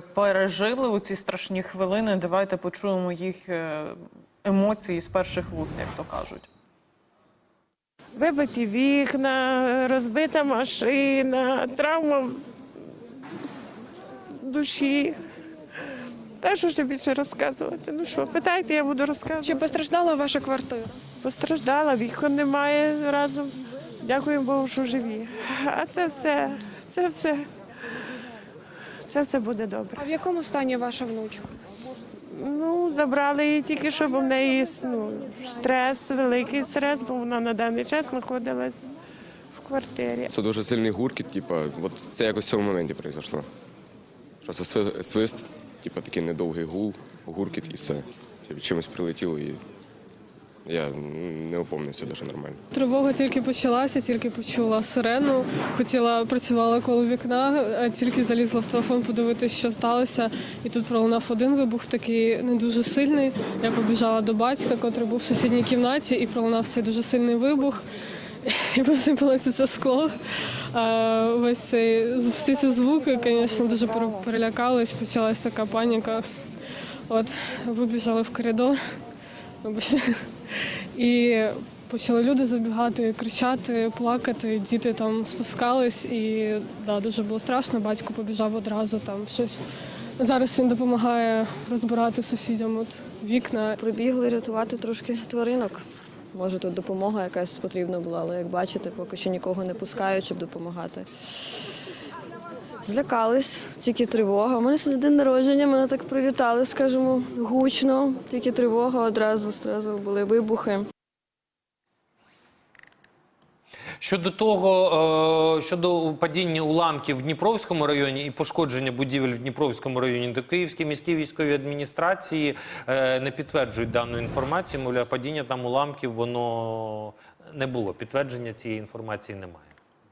пережили у ці страшні хвилини. Давайте почуємо їх е, емоції з перших вуст, як то кажуть. Вибиті вікна, розбита машина, травма в душі. Та що ще більше розказувати? Ну що, питайте, я буду розказувати. Чи постраждала ваша квартира? Постраждала, вікон немає разом. Дякуємо Богу, що живі. А це все, це все, це все буде добре. А в якому стані ваша внучка? Ну, забрали її тільки, щоб в неї ну, стрес, великий стрес, бо вона на даний час знаходилась в квартирі. Це дуже сильний гуркіт, типа, от це якось в цьому моменті произошло. Просто сви- свист, типа такий недовгий гул, гуркіт і все. Типу, Чимось прилетіло і я не опомнився дуже нормально. Тривога тільки почалася, тільки почула сирену. Хотіла працювала коло вікна, а тільки залізла в телефон подивитися, що сталося. І тут пролунав один вибух, такий не дуже сильний. Я побіжала до батька, котрий був в сусідній кімнаті, і пролунав цей дуже сильний вибух. І посипалося це скло. А, весь цей, всі ці звуки, звісно, дуже пере- перелякались, почалась така паніка. От, вибіжали в коридор. І почали люди забігати, кричати, плакати. Діти там спускались, і да, дуже було страшно. Батько побіжав одразу там щось. Зараз він допомагає розбирати сусідям от вікна. Прибігли рятувати трошки тваринок. Може, тут допомога якась потрібна була, але як бачите, поки що нікого не пускають, щоб допомагати. Злякались, тільки тривога. У мене сьогодні день народження, мене так привітали, скажімо, гучно. Тільки тривога, одразу, одразу були вибухи. Щодо того, е, щодо падіння уламків в Дніпровському районі і пошкодження будівель в Дніпровському районі, то Київські міські військові адміністрації е, не підтверджують дану інформацію. Мовляв, падіння там уламків воно не було. Підтвердження цієї інформації немає.